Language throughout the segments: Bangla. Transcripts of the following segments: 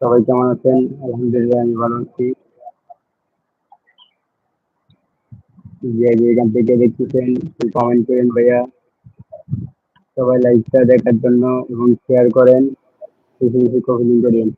সবাই কেমন আছেন? আলহামদুলিল্লাহ, আমি ভালো আছি। যে যেখান থেকে দেখতেছেন কমেন্ট করেন ভাইয়া। সবাই লাইকটা দেখার জন্য এবং শেয়ার করেন। বেশি কমেন্ট করেন।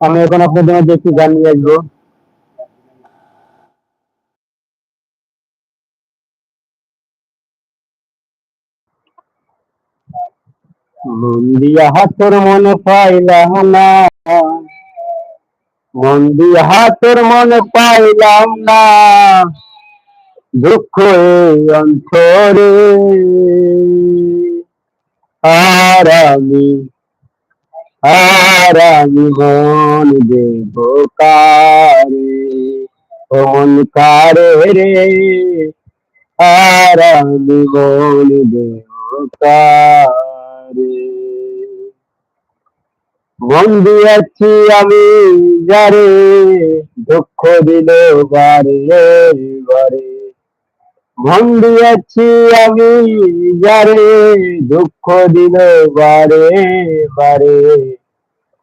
আমি এখন আপনাদের মধ্যে একটি গান নিয়ে আসব। মন দিয়া হাতর মনে পাইলাম না। মন দিয়া হাতর মনে পাইলাম না। দুঃখ অন্তরে। আর আমি আর আমি মন দেব কারে ও রে? আর আমি দেব কারে মন দিয়েছি আমি যারে, দুঃখ দিল বারে বারে। দিয়েছি আমি, যারে দুঃখ দিল বারে বারে।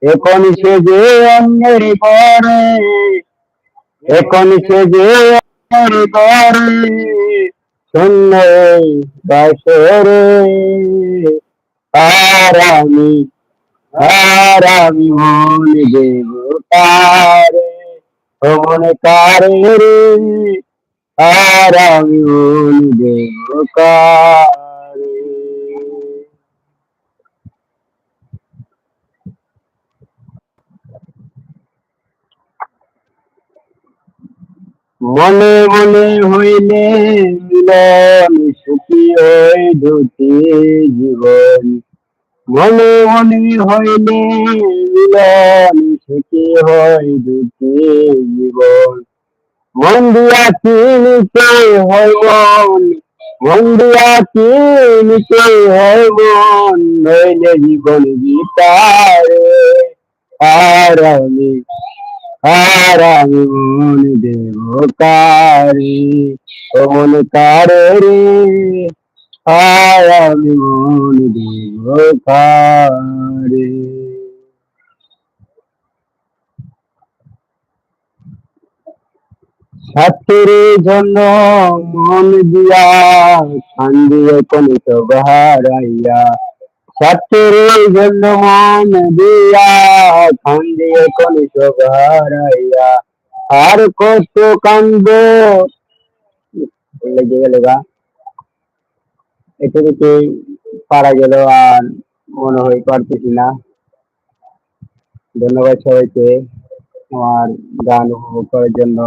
এখন সে যে অন্যের ঘরে, এখন সে যে অন্যের ঘরে, শূন্য বাসরে। আর আমি আর আমি মনে দেব তারে মনে কারে রে। আর আমি মনে মনে হইলে মিলন সুখী হই দুটি জীবন। মনে মনে হইলে মিলন সুখী হয় দুটি মন দিয়া চিনিতে হয় মন মন দিয়া চিনিতে হয় মন নইলে জীবন গীতারে আর আমি মন দেব কারে। ও মন কারে রে। আর আমি মন দেব কারে। ছাত্রের জন্য মন দিয়া কান্দিয়ে কোন হারাইয়া ছাত্রের জন্য মন দিয়া কান্দিয়ে কোন হারাইয়া আর কত কান্দ? লেগে গেল গা। এটুকুতে পারা গেল আর মনে হয় পারতেছি না। ধন্যবাদ সবাইকে আমার গান উপভোগ করার জন্য।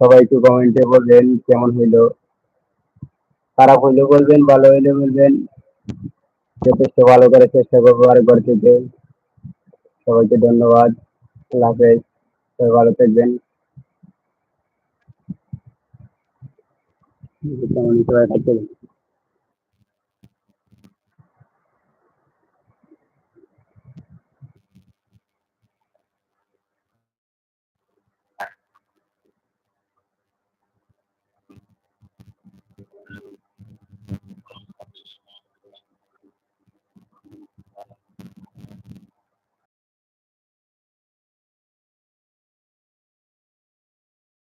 সবাই একটু কমেন্টে বলবেন কেমন হইল। খারাপ হইলে বলবেন, ভালো হইলে বলবেন। যথেষ্ট ভালো করে চেষ্টা করব আরেকবার থেকে। সবাইকে ধন্যবাদ। আল্লাহ হাফেজ। সবাই ভালো থাকবেন। কেমন সবাই